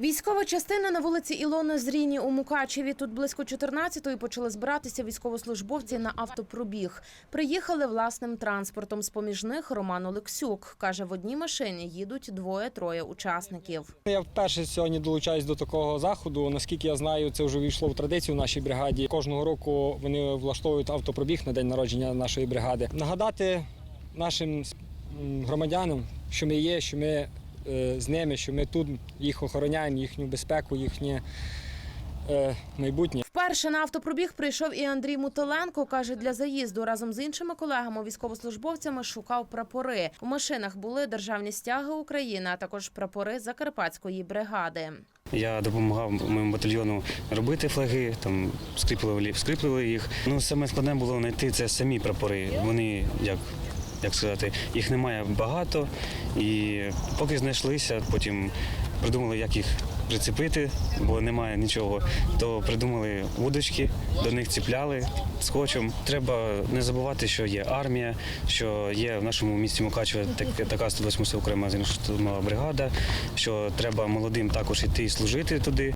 Військова частина на вулиці Ілона Зріні у Мукачеві. Тут близько 14-ї почали збиратися військовослужбовці на автопробіг. Приїхали власним транспортом. З поміж них Роман Олексюк. Каже, в одній машині їдуть двоє-троє учасників. Я вперше сьогодні долучаюсь до такого заходу. Наскільки я знаю, це вже війшло в традицію в нашій бригаді. Кожного року вони влаштовують автопробіг на день народження нашої бригади. Нагадати нашим громадянам, що ми є, що ми з ними, що ми тут їх охороняємо, їхню безпеку, їхнє е, майбутнє. Вперше на автопробіг прийшов і Андрій Мутиленко. Каже, для заїзду разом з іншими колегами військовослужбовцями шукав прапори. У машинах були державні стяги України, а також прапори Закарпатської бригади. Я допомагав моєму батальйону робити флаги, там скріплювали, скріплювали їх. Ну саме складне було знайти це самі прапори. Вони як. Як сказати, їх немає багато, і поки знайшлися, потім придумали, як їх прицепити, бо немає нічого. То придумали вудочки, до них ціпляли скотчем. Треба не забувати, що є армія, що є в нашому місті Мукачево так- така 108 окрема штурмова бригада, що треба молодим також йти і служити туди.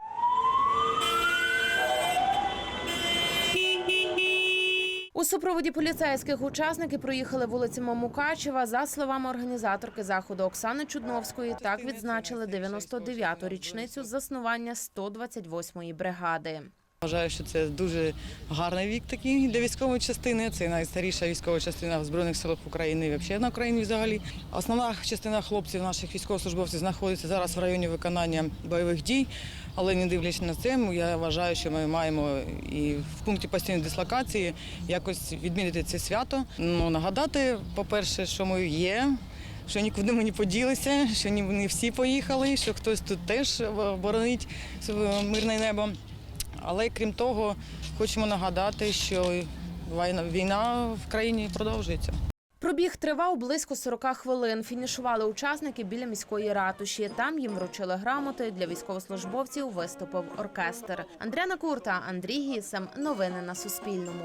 У супроводі поліцейських учасники проїхали вулицями Мукачева. За словами організаторки заходу Оксани Чудновської, так відзначили 99-ту річницю заснування 128-ї бригади. Вважаю, що це дуже гарний вік такий для військової частини. Це найстаріша військова частина в Збройних силах України і взагалі на Україні взагалі. Основна частина хлопців, наших військовослужбовців, знаходиться зараз в районі виконання бойових дій. Але не дивлячись на це, я вважаю, що ми маємо і в пункті постійної дислокації якось відмінити це свято. Ну, нагадати, по-перше, що ми є. Що нікуди ми не поділися, що не всі поїхали, що хтось тут теж боронить мирне небо. Але крім того, хочемо нагадати, що війна, в країні продовжується. Пробіг тривав близько 40 хвилин. Фінішували учасники біля міської ратуші. Там їм вручили грамоти. Для військовослужбовців виступив оркестр. Андріана Курта, Андрій Гісем. Новини на Суспільному.